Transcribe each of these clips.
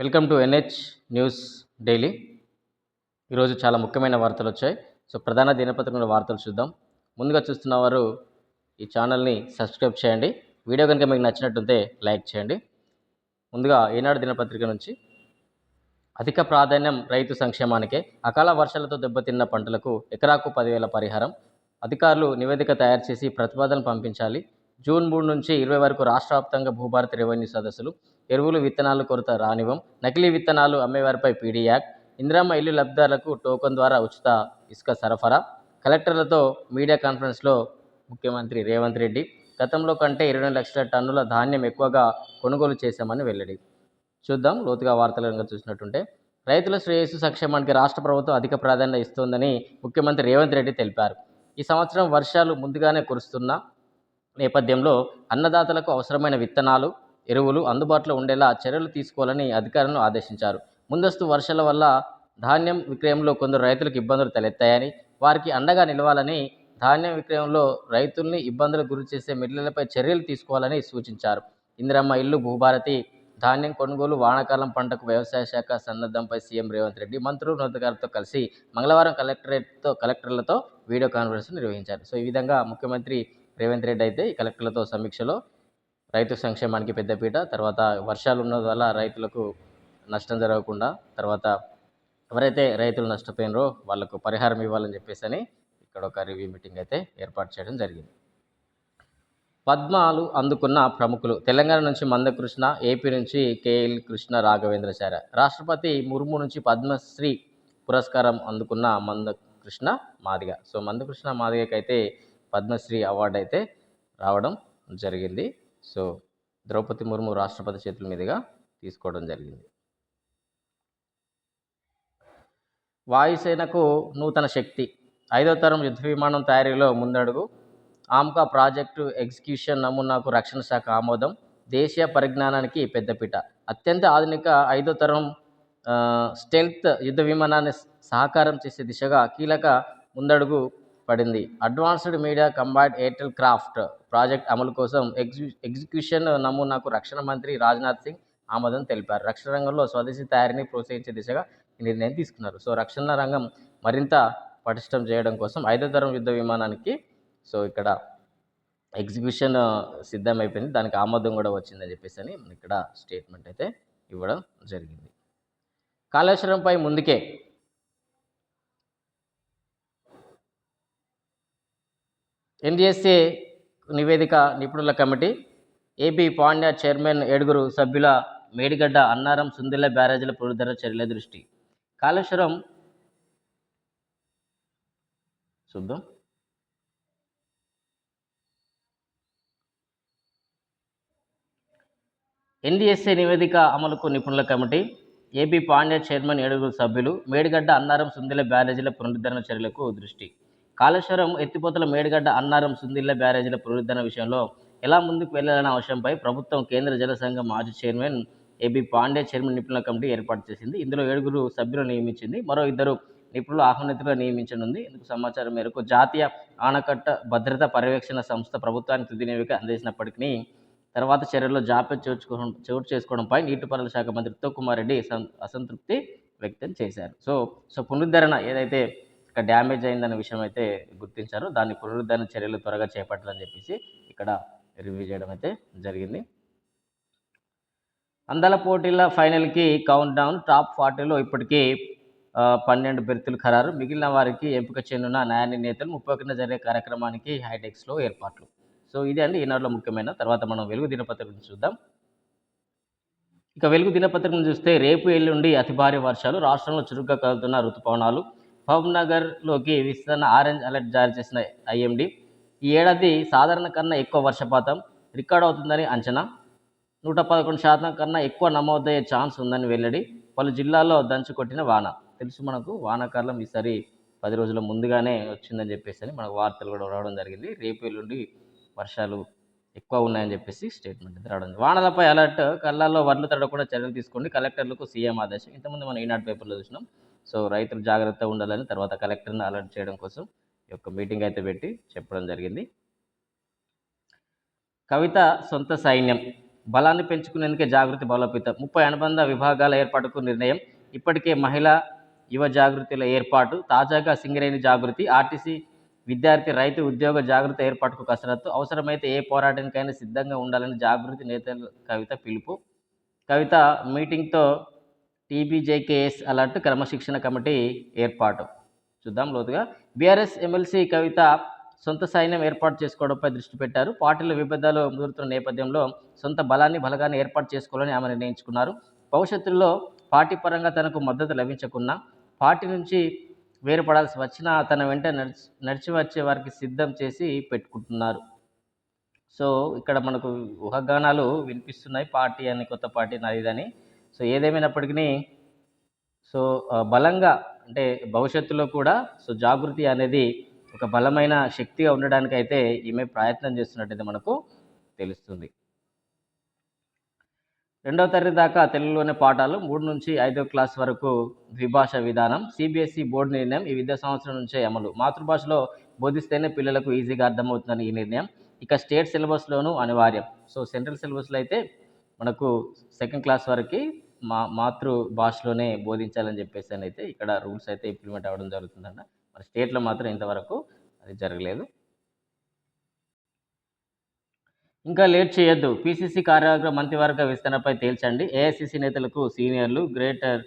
Welcome to NH news daily. ఈరోజు చాలా ముఖ్యమైన వార్తలు వచ్చాయి. సో ప్రధాన దినపత్రికల వార్తలు చూద్దాం. ముందుగా చూస్తున్న వారు ఈ ఛానల్ని సబ్స్క్రైబ్ చేయండి. వీడియో కనుక మీకు నచ్చినట్టుంటే లైక్ చేయండి. ముందుగా ఈనాడు దినపత్రిక నుంచి. అధిక ప్రాధాన్యం రైతు సంక్షేమానికే అకాల వర్షాలతో దెబ్బతిన్న పంటలకు ఎకరాకు పదివేల పరిహారం. అధికారులు నివేదిక తయారు చేసి ప్రతిపాదన పంపించాలి. జూన్ మూడు నుంచి ఇరవై వరకు రాష్ట్ర వ్యాప్తంగా భూభారత రెవెన్యూ సదస్సులు. ఎరువులు విత్తనాలు కొరత రానివ్వం. నకిలీ విత్తనాలు అమ్మేవారిపై పీడీ యాక్ట్. ఇల్లు లబ్ధిదారులకు టోకన్ ద్వారా ఉచిత ఇసుక సరఫరా. కలెక్టర్లతో మీడియా కాన్ఫరెన్స్లో ముఖ్యమంత్రి రేవంత్ రెడ్డి. గతంలో కంటే ఇరవై లక్షల టన్నుల ధాన్యం ఎక్కువగా కొనుగోలు చేశామని వెల్లడి. చూద్దాం లోతుగా వార్తలు కనుక చూసినట్టుంటే రైతుల శ్రేయస్సు సంక్షేమానికి రాష్ట్ర ప్రభుత్వం అధిక ప్రాధాన్యత ఇస్తోందని ముఖ్యమంత్రి రేవంత్ రెడ్డి తెలిపారు. ఈ సంవత్సరం వర్షాలు ముందుగానే కురుస్తున్న నేపథ్యంలో అన్నదాతలకు అవసరమైన విత్తనాలు ఎరువులు అందుబాటులో ఉండేలా చర్యలు తీసుకోవాలని అధికారులను ఆదేశించారు. ముందస్తు వర్షాల వల్ల ధాన్యం విక్రయంలో కొందరు రైతులకు ఇబ్బందులు తలెత్తాయని వారికి అండగా నిలవాలని ధాన్యం విక్రయంలో రైతుల్ని ఇబ్బందులకు గురి చేసే మిల్లర్లపై చర్యలు తీసుకోవాలని సూచించారు. ఇందిరమ్మ ఇల్లు భూభారతి ధాన్యం కొనుగోలు వానాకాలం పంటకు వ్యవసాయ శాఖ సన్నద్ధంపై సీఎం రేవంత్ రెడ్డి మంత్రులు ఉన్నతాధికారులతో కలిసి మంగళవారం కలెక్టరేట్తో కలెక్టర్లతో వీడియో కాన్ఫరెన్స్ నిర్వహించారు. సో ఈ విధంగా ముఖ్యమంత్రి రేవంత్ రెడ్డి అయితే ఈ కలెక్టర్లతో సమీక్షలో రైతు సంక్షేమానికి పెద్దపీట తర్వాత వర్షాలు ఉన్న వల్ల రైతులకు నష్టం జరగకుండా తర్వాత ఎవరైతే రైతులు నష్టపోయినరో వాళ్ళకు పరిహారం ఇవ్వాలని చెప్పేసి అని ఇక్కడ ఒక రివ్యూ మీటింగ్ అయితే ఏర్పాటు చేయడం జరిగింది. పద్మాలు అందుకున్న ప్రముఖులు తెలంగాణ నుంచి మందకృష్ణ ఏపీ నుంచి కేఎల్ కృష్ణ రాఘవేంద్రచార్య రాష్ట్రపతి ముర్ము నుంచి పద్మశ్రీ పురస్కారం అందుకున్న మందకృష్ణ మాదిగ. సో మందకృష్ణ మాదిగకైతే పద్మశ్రీ అవార్డు అయితే రావడం జరిగింది. సో ద్రౌపది ముర్ము రాష్ట్రపతి చేతుల మీదుగా తీసుకోవడం జరిగింది. వాయుసేనకు నూతన శక్తి. ఐదో తరం యుద్ధ విమానం తయారీలో ముందడుగు. ఆమ్కా ప్రాజెక్టు ఎగ్జిక్యూషన్ నమూనాకు రక్షణ శాఖ ఆమోదం. దేశీయ పరిజ్ఞానానికి పెద్దపీట అత్యంత ఆధునిక ఐదో తరం స్టెల్త్ యుద్ధ విమానాన్ని సహకారం చేసే దిశగా కీలక ముందడుగు పడింది. Advanced media combined Airtel craft project అమలు కోసం ఎగ్జి ఎగ్జిక్యూషన్ నమూనాకు రక్షణ మంత్రి రాజ్నాథ్ సింగ్ ఆమోదం తెలిపారు. రక్షణ రంగంలో స్వదేశీ తయారీని ప్రోత్సహించే దిశగా ఈ నిర్ణయం తీసుకున్నారు. సో రక్షణ రంగం మరింత పటిష్టం చేయడం కోసం ఐదో తరం యుద్ధ విమానానికి సో ఇక్కడ ఎగ్జిక్యూషన్ సిద్ధమైపోయింది. దానికి ఆమోదం కూడా వచ్చిందని చెప్పేసి అని ఇక్కడ స్టేట్మెంట్ అయితే ఇవ్వడం జరిగింది. కాళేశ్వరంపై ముందుకే ఎన్డిఎస్ఏ నివేదిక నిపుణుల కమిటీ ఏపీ పాండ్య చైర్మన్ ఏడుగురు సభ్యుల మేడిగడ్డ అన్నారం సుందిల్ల బ్యారేజీల పునరుద్ధరణ చర్యల దృష్టి. కాళేశ్వరం చూద్దాం. ఎన్డిఎస్ఏ నివేదిక అమలుకు నిపుణుల కమిటీ ఏపీ పాండ్య చైర్మన్ ఏడుగురు సభ్యులు మేడిగడ్డ అన్నారం సుందిల బ్యారేజీల పునరుద్ధరణ చర్యలకు దృష్టి. కాళేశ్వరం ఎత్తిపోతల మేడిగడ్డ అన్నారం సుందిల్ల బ్యారేజీల పునరుద్ధరణ విషయంలో ఎలా ముందుకు వెళ్ళాలనే అంశంపై ప్రభుత్వం కేంద్ర జల సంఘం మాజీ చైర్మన్ ఏబీ పాండే చైర్మన్ నిపుణుల కమిటీ ఏర్పాటు చేసింది. ఇందులో ఏడుగురు సభ్యులు నియమించింది. మరో ఇద్దరు నిపుణులు ఆహ్వానితులుగా నియమించనుంది. ఇందుకు సమాచారం మేరకు జాతీయ ఆనకట్ట భద్రత పర్యవేక్షణ సంస్థ ప్రభుత్వానికి తుది నివేదిక అందించినప్పటికీ తర్వాత చర్యల్లో జాప్యం చేర్చుకోవడం చోటు చేసుకోవడంపై నీటిపారుదల శాఖ మంత్రి ఉత్తమ్ కుమార్ రెడ్డి అసంతృప్తి వ్యక్తం చేశారు. సో సో పునరుద్ధరణ ఏదైతే ఇక్కడ డ్యామేజ్ అయిందన్న విషయం అయితే గుర్తించారు. దాన్ని పునరుద్ధరణ చర్యలు త్వరగా చేపట్టాలని చెప్పేసి ఇక్కడ రివ్యూ చేయడం అయితే జరిగింది. అందాల పోటీల ఫైనల్కి కౌంట్ డౌన్ టాప్ ఫార్టీలో ఇప్పటికీ పన్నెండు బెర్తులు ఖరారు. మిగిలిన వారికి ఎంపిక చెందిన న్యాయ నేతలు ముప్పై ఒకటిన జరిగే కార్యక్రమానికి హైటెక్స్లో ఏర్పాట్లు. సో ఇదే అండి ఈనాడులో ముఖ్యమైన. తర్వాత మనం వెలుగు దినపత్రిక గురించి చూద్దాం. ఇక వెలుగు దినపత్రికను చూస్తే రేపు ఎల్లుండి అతి భారీ వర్షాలు. రాష్ట్రంలో చురుగ్గా కలుగుతున్న రుతుపవనాలు మహబూబ్నగర్లోకి విస్తరణ ఆరెంజ్ అలర్ట్ జారీ చేసిన ఐఎండి. ఈ ఏడాది సాధారణ కన్నా ఎక్కువ వర్షపాతం రికార్డ్ అవుతుందని అంచనా. నూట పదకొండు శాతం కన్నా ఎక్కువ నమోదయ్యే ఛాన్స్ ఉందని వెల్లడి. పలు జిల్లాల్లో దంచు కొట్టిన వాన. తెలుసు మనకు వానాకాలం ఈసారి పది రోజుల ముందుగానే వచ్చిందని చెప్పేసి అని మనకు వార్తలు కూడా రావడం జరిగింది. రేపు ఎల్లుండి వర్షాలు ఎక్కువ ఉన్నాయని చెప్పేసి స్టేట్మెంట్ రావడం వానలపై అలర్ట్ కళ్ళల్లో వడ్లు తడకుండా చర్యలు తీసుకోండి. కలెక్టర్లకు సీఎం ఆదేశం. ఇంతకుముందు మనం ఈనాడు పేపర్లో చూసినాం. సో రైతులు జాగ్రత్తగా ఉండాలని తర్వాత కలెక్టర్ని అలర్ట్ చేయడం కోసం ఈ యొక్క మీటింగ్ అయితే పెట్టి చెప్పడం జరిగింది. కవిత సొంత సైన్యం. బలాన్ని పెంచుకునేందుకే జాగృతి బలోపేతం. ముప్పై అనుబంధ విభాగాల ఏర్పాటుకు నిర్ణయం. ఇప్పటికే మహిళా యువ జాగృతిల ఏర్పాటు. తాజాగా సింగరేణి జాగృతి ఆర్టీసీ విద్యార్థి రైతు ఉద్యోగ జాగృతి ఏర్పాటుకు కసరత్తు. అవసరమైతే ఏ పోరాటానికైనా సిద్ధంగా ఉండాలని జాగృతి నేతలు కవిత పిలుపు. కవిత మీటింగ్తో టీబీజేకేఎస్ అలర్ట్ క్రమశిక్షణ కమిటీ ఏర్పాటు. చూద్దాం లోతుగా. బీఆర్ఎస్ ఎమ్మెల్సీ కవిత సొంత సైన్యం ఏర్పాటు చేసుకోవడంపై దృష్టి పెట్టారు. పార్టీల విభేదాలు ముదురుతున్న నేపథ్యంలో సొంత బలాన్ని బలగాన్ని ఏర్పాటు చేసుకోవాలని ఆమె నిర్ణయించుకున్నారు. భవిష్యత్తులో పార్టీ పరంగా తనకు మద్దతు లభించకున్నా పార్టీ నుంచి వేరుపడాల్సి వచ్చినా తన వెంట నడిచి నడిచి వచ్చే వారికి సిద్ధం చేసి పెట్టుకుంటున్నారు. సో ఇక్కడ మనకు ఊహాగానాలు వినిపిస్తున్నాయి. పార్టీ అని కొత్త పార్టీ నాదిదని సో ఏదేమైనప్పటికీ సో బలంగా అంటే భవిష్యత్తులో కూడా సో జాగృతి అనేది ఒక బలమైన శక్తిగా ఉండడానికి అయితే ఈమె ప్రయత్నం చేస్తున్నట్టయితే మనకు తెలుస్తుంది. రెండవ తరగతి దాకా తెలుగులోనే పాఠాలు మూడు నుంచి ఐదో క్లాస్ వరకు ద్విభాష విధానం సిబిఎస్ఈ బోర్డు నిర్ణయం ఈ విద్యా సంవత్సరం నుంచే అమలు. మాతృభాషలో బోధిస్తేనే పిల్లలకు ఈజీగా అర్థమవుతుందని ఈ నిర్ణయం. ఇక స్టేట్ సిలబస్లోనూ అనివార్యం. సో సెంట్రల్ సిలబస్లో అయితే మనకు సెకండ్ క్లాస్ వరకు మా మాతృభాషలోనే బోధించాలని చెప్పేసి అని అయితే ఇక్కడ రూల్స్ అయితే ఇంప్లిమెంట్ అవ్వడం జరుగుతుందంట మరి స్టేట్లో మాత్రం ఇంతవరకు అది జరగలేదు. ఇంకా లేట్ చేయొద్దు. పీసీసీ కార్యవర్గ మంత్రివర్గ విస్తరణపై తేల్చండి. ఏఐసిసి నేతలకు సీనియర్లు గ్రేటర్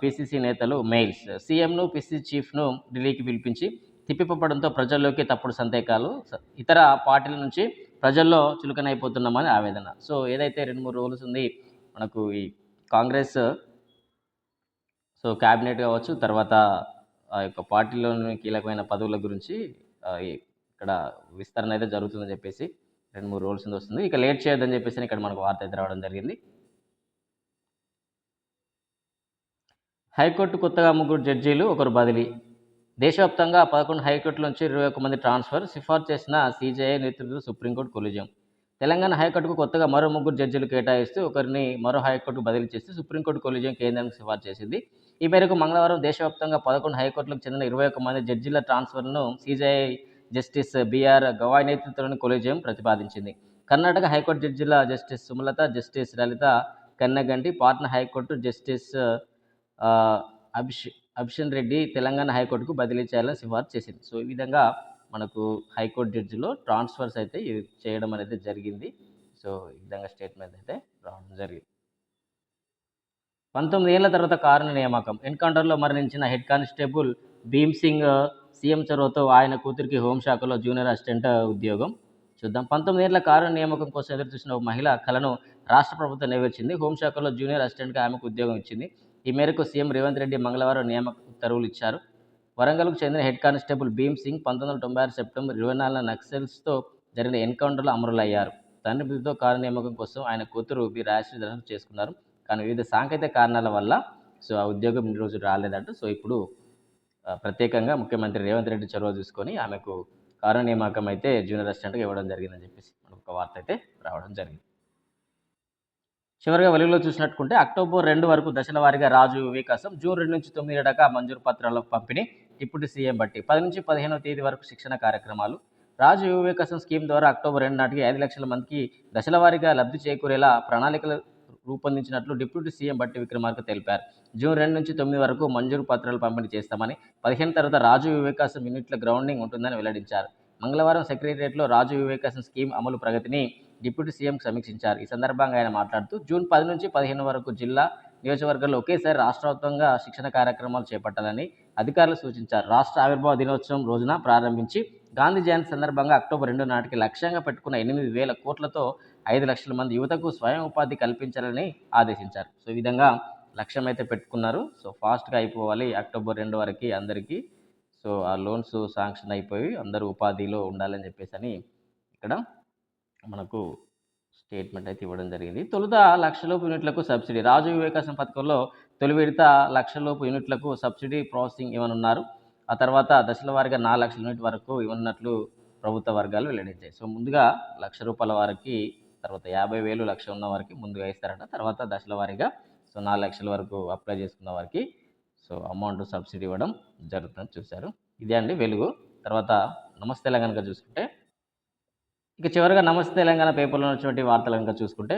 పీసీసీ నేతలు మెయిల్స్ సీఎంను పీసీసీ చీఫ్ను ఢిల్లీకి పిలిపించి తిప్పిపడంతో ప్రజల్లోకి తప్పుడు సందేహాలు ఇతర పార్టీల నుంచి ప్రజల్లో చులకనైపోతున్నామని ఆవేదన. సో ఏదైతే రెండు మూడు రోజులు ఉంది మనకు ఈ కాంగ్రెస్ సో క్యాబినెట్ కావచ్చు తర్వాత ఆ యొక్క పార్టీలోని కీలకమైన పదవుల గురించి ఇక్కడ విస్తరణ అయితే జరుగుతుందని చెప్పేసి రెండు మూడు రోజుల నుంచి వస్తుంది. ఇక లేట్ చేయొద్దని చెప్పేసి ఇక్కడ మనకు వార్త అయితే రావడం జరిగింది. హైకోర్టు కొత్తగా ముగ్గురు జడ్జీలు ఒకరు బదిలీ. దేశవ్యాప్తంగా పదకొండు హైకోర్టుల నుంచి ఇరవై ఒక్క మంది ట్రాన్స్ఫర్ సిఫార్సు చేసిన సీజేఐ నేతృత్వ సుప్రీంకోర్టు కొలిజం తెలంగాణ హైకోర్టుకు కొత్తగా మరో ముగ్గురు జడ్జీలు కేటాయిస్తూ ఒకరిని మరో హైకోర్టుకు బదిలీ చేస్తూ సుప్రీంకోర్టు కొలిజియం కేంద్రానికి సిఫార్సు చేసింది. ఈ మేరకు మంగళవారం దేశవ్యాప్తంగా పదకొండు హైకోర్టులకు చెందిన ఇరవై ఒక్క మంది జడ్జీల ట్రాన్స్ఫర్ను సీజేఐ జస్టిస్ బీఆర్ గవాయ్ నేతృత్వంలోని కొలిజియం ప్రతిపాదించింది. Karnataka high court జడ్జిల justice Sumalatha justice Lalitha Kanneganti Patna high court justice Abhishek Abhish అభిషన్ రెడ్డి తెలంగాణ హైకోర్టుకు బదిలీ చేయాలని సిఫార్సు చేసింది. సో ఈ విధంగా మనకు హైకోర్టు జడ్జిలో ట్రాన్స్ఫర్స్ అయితే చేయడం అనేది జరిగింది. సో ఈ విధంగా స్టేట్మెంట్ అయితే రావడం జరిగింది. పంతొమ్మిది ఏళ్ళ తర్వాత కారుణ నియామకం. ఎన్కౌంటర్లో మరణించిన head constable Bhim Singh CM చొరవతో ఆయన కూతురికి హోంశాఖలో జూనియర్ అసిస్టెంట్ ఉద్యోగం. చూద్దాం. పంతొమ్మిది ఏళ్ళ కారుణ నియామకం కోసం ఎదురు చూసిన ఒక మహిళ కలను రాష్ట్ర ప్రభుత్వం నెరవేర్చింది. హోంశాఖలో జూనియర్ అసిస్టెంట్గా ఆమెకు ఉద్యోగం ఇచ్చింది. ఈ మేరకు సీఎం రేవంత్ రెడ్డి మంగళవారం నియామక ఉత్తర్వులు ఇచ్చారు. వరంగల్కు చెందిన హెడ్ కానిస్టేబుల్ భీమ్ సింగ్ పంతొమ్మిది వందల తొంభై ఆరు సెప్టెంబర్ ఇరవై నాలుగున నక్సల్స్తో జరిగిన ఎన్కౌంటర్లో అమరులయ్యారు. తండ్రి మృతితో కారు నియామకం కోసం ఆయన కూతురు బి రాజశ్రీ దర్శనం చేసుకున్నారు. కానీ వివిధ సాంకేతిక కారణాల వల్ల సో ఆ ఉద్యోగం ఈ రోజు రాలేదంట. సో ఇప్పుడు ప్రత్యేకంగా ముఖ్యమంత్రి రేవంత్ రెడ్డి చొరవ చూసుకొని ఆమెకు కారు నియామకం అయితే జూనియర్ అసిస్టెంట్గా ఇవ్వడం జరిగిందని చెప్పేసి మనకు ఒక వార్త అయితే రావడం జరిగింది. చివరిగా వెలుగులో చూసినట్టుకుంటే అక్టోబర్ రెండు వరకు దశల వారీగా రాజు వికాసం జూన్ రెండు నుంచి తొమ్మిది దాకా మంజూరు పత్రాల పంపిణీ. డిప్యూటీ సీఎం బట్టి పది నుంచి పదిహేనవ తేదీ వరకు శిక్షణ కార్యక్రమాలు. రాజు యువ వికాసం స్కీమ్ ద్వారా అక్టోబర్ రెండు నాటికి ఐదు లక్షల మందికి దశల వారీగా లబ్ధి చేకూరేలా ప్రణాళికలు రూపొందించినట్లు డిప్యూటీ సీఎం బట్టి విక్రమార్క తెలిపారు. జూన్ రెండు నుంచి తొమ్మిది వరకు మంజూరు పత్రాలు పంపిణీ చేస్తామని పదిహేను తర్వాత రాజు యువ వికాసం యూనిట్ల గ్రౌండింగ్ ఉంటుందని వెల్లడించారు. మంగళవారం సెక్రటరియట్లో రాజు వివేకాసం వికాసం స్కీమ్ అమలు ప్రగతిని డిప్యూటీ సీఎం సమీక్షించారు. ఈ సందర్భంగా ఆయన మాట్లాడుతూ జూన్ పది నుంచి పదిహేను వరకు జిల్లా నియోజకవర్గాల్లో ఒకేసారి రాష్ట్రవ్యాప్తంగా శిక్షణ కార్యక్రమాలు చేపట్టాలని అధికారులు సూచించారు. రాష్ట్ర ఆవిర్భావ దినోత్సవం రోజున ప్రారంభించి గాంధీ జయంతి సందర్భంగా అక్టోబర్ రెండు నాటికి లక్ష్యంగా పెట్టుకున్న ఎనిమిది వేల కోట్లతో ఐదు లక్షల మంది యువతకు స్వయం ఉపాధి కల్పించాలని ఆదేశించారు. సో ఈ విధంగా లక్ష్యం అయితే పెట్టుకున్నారు. సో ఫాస్ట్గా అయిపోవాలి. అక్టోబర్ రెండు వరకు అందరికీ. సో ఆ లోన్స్ శాంక్షన్ అయిపోయి అందరూ ఉపాధిలో ఉండాలని చెప్పేసి అని ఇక్కడ మనకు స్టేట్మెంట్ అయితే ఇవ్వడం జరిగింది. తొలుత లక్షలోపు యూనిట్లకు సబ్సిడీ. రాజు వివేకాసం పథకంలో తొలి విడత లక్షలోపు యూనిట్లకు సబ్సిడీ ప్రాసెసింగ్ ఇవ్వనున్నారు. ఆ తర్వాత దశల వారీగా నాలుగు లక్షల యూనిట్ వరకు ఇవ్వనున్నట్లు ప్రభుత్వ వర్గాలు వెల్లడించాయి. సో ముందుగా లక్ష రూపాయల వారికి తర్వాత యాభై వేలు లక్ష ఉన్న వారికి ముందుగా ఇస్తారట. తర్వాత దశల వారీగా సో నాలుగు లక్షల వరకు అప్లై చేసుకున్న వారికి సో అమౌంట్ సబ్సిడీ ఇవ్వడం జరుగుతుందని చూశారు. ఇదే అండి వెలుగు. తర్వాత నమస్తే తెలంగాణ చూసుకుంటే ఇక చివరిగా నమస్తే తెలంగాణ పేపర్లో ఉన్నటువంటి వార్తలు కనుక చూసుకుంటే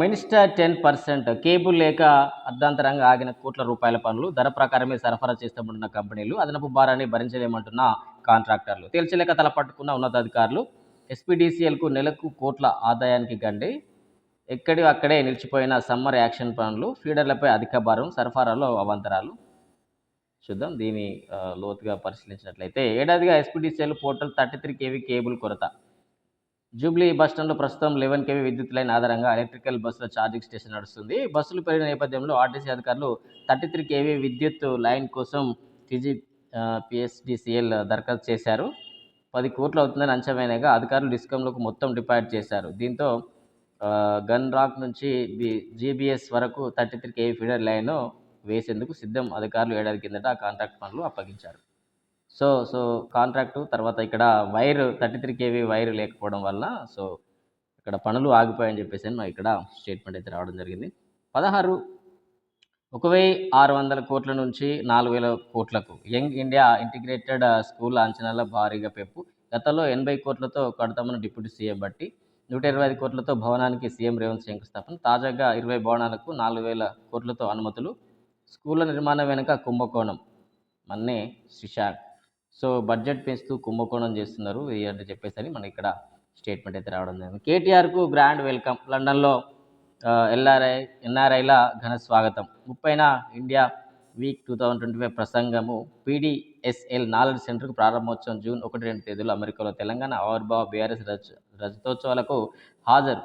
మినిస్టర్ టెన్ పర్సెంట్ కేబుల్ లేక అర్ధాంతరంగా ఆగిన కోట్ల రూపాయల పనులు ధర ప్రకారమే సరఫరా చేస్తామంటున్న కంపెనీలు అదనపు భారాన్ని భరించలేమంటున్న కాంట్రాక్టర్లు. తేల్చలేక తలపట్టుకున్న ఉన్నతాధికారులు ఎస్పీడీసీఎల్కు నెలకు కోట్ల ఆదాయానికి గండి. ఎక్కడి అక్కడే నిలిచిపోయిన సమ్మర్ యాక్షన్ పనులు ఫీడర్లపై అధిక భారం సరఫరాలో అవాంతరాలు. చూద్దాం దీని లోతుగా పరిశీలించినట్లయితే ఏడాదిగా SPDCL portal thirty three KV cable కొరత. జూబ్లీ బస్ స్టాండ్లో ప్రస్తుతం లెవెన్ కేవీ విద్యుత్ లైన్ ఆధారంగా ఎలక్ట్రికల్ బస్సుల ఛార్జింగ్ స్టేషన్ నడుస్తుంది. బస్సులు పెరిగిన నేపథ్యంలో ఆర్టీసీ అధికారులు థర్టీ త్రీ కేవీ విద్యుత్ లైన్ కోసం టీజీ పిఎస్డిసిఎల్ దరఖాస్తు చేశారు. పది కోట్లు అవుతుందని అంచనాగా అధికారులు డిస్కంలోకి మొత్తం డిపాజిట్ చేశారు. దీంతో గన్ రాక్ నుంచి బి జీబీఎస్ వరకు thirty three KV feeder line వేసేందుకు సిద్ధం అధికారులు ఏడాది కిందట కాంట్రాక్ట్ పనులు అప్పగించారు. సో సో కాంట్రాక్టు తర్వాత ఇక్కడ wire thirty three KV wire లేకపోవడం వల్ల సో ఇక్కడ పనులు ఆగిపోయాయని చెప్పేసి అని ఇక్కడ స్టేట్మెంట్ అయితే రావడం జరిగింది. పదహారు ఒక వెయ్యి ఆరు వందల కోట్ల నుంచి నాలుగు వేల కోట్లకు యంగ్ ఇండియా ఇంటిగ్రేటెడ్ స్కూల్ అంచనాల భారీగా పెంపు. గతంలో ఎనభై కోట్లతో కడతామని డిప్యూటీ సీఎం బట్టి నూట ఇరవై ఐదు కోట్లతో భవనానికి సీఎం రేవంత్ శంకుస్థాపన. తాజాగా ఇరవై భవనాలకు నాలుగు వేల కోట్లతో అనుమతులు. స్కూళ్ళ నిర్మాణం వెనుక కుంభకోణం. మన్నే శ్రీశాఖ్ సో బడ్జెట్ పెంచుతూ కుంభకోణం చేస్తున్నారు ఇది అంటే చెప్పేసి అని మనకి ఇక్కడ స్టేట్మెంట్ అయితే రావడం జరిగింది. కేటీఆర్కు గ్రాండ్ వెల్కమ్. లండన్లో ఎల్ఆర్ఐ ఎన్ఆర్ఐల ఘన స్వాగతం. ముప్పైన India week two thousand twenty five ప్రసంగము. PDSL knowledge సెంటర్కు ప్రారంభోత్సవం జూన్ ఒకటి రెండు తేదీలో అమెరికాలో తెలంగాణ ఆవిర్భావ బీఆర్ఎస్ రజ రజతోత్సవాలకు హాజరు.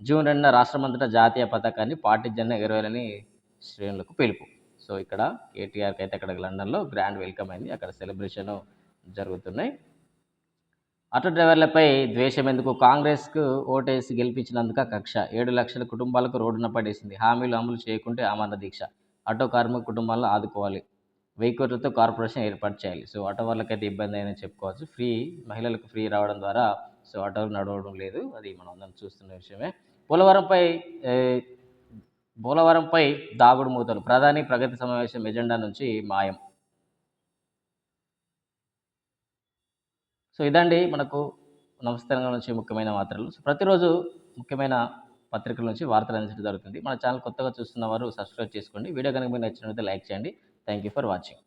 జూన్ రెండున రాష్ట్రమంతటా జాతీయ పతాకాన్ని పార్టీ ఎగరవేయాలని శ్రేణులకు పిలుపు. సో ఇక్కడ కేటీఆర్కి అయితే అక్కడ లండన్లో గ్రాండ్ వెల్కమ్ అయింది. అక్కడ సెలబ్రేషన్ జరుగుతున్నాయి. ఆటో డ్రైవర్లపై ద్వేషం ఎందుకు? కాంగ్రెస్కు ఓటేసి గెలిపించినందుక కక్ష. ఏడు లక్షల కుటుంబాలకు రోడ్డున పడేసింది. హామీలు అమలు చేయకుంటే ఆమరణ దీక్ష. ఆటో కార్మిక కుటుంబాలను ఆదుకోవాలి. వెయ్యి కోట్లతో కార్పొరేషన్ ఏర్పాటు చేయాలి. సో ఆటో వాళ్ళకైతే ఇబ్బంది అయినా చెప్పుకోవచ్చు. ఫ్రీ మహిళలకు ఫ్రీ రావడం ద్వారా సో ఆటోలు నడవడం లేదు. అది మనం అందరం చూస్తున్న విషయమే. పోలవరంపై పోలవరంపై దాగుడు మూతలు. ప్రధాని ప్రగతి సమావేశం ఎజెండా నుంచి మాయం. సో ఇదండి మనకు నమస్తరంగా నుంచి ముఖ్యమైన వార్తలు. సో ప్రతిరోజు ముఖ్యమైన పత్రికల నుంచి వార్తలు అందించడం జరుగుతుంది. మన ఛానల్ కొత్తగా చూస్తున్న వారు సబ్స్క్రైబ్ చేసుకోండి. వీడియో కనుక మీకు నచ్చినట్లయితే లైక్ చేయండి. Thank you for watching.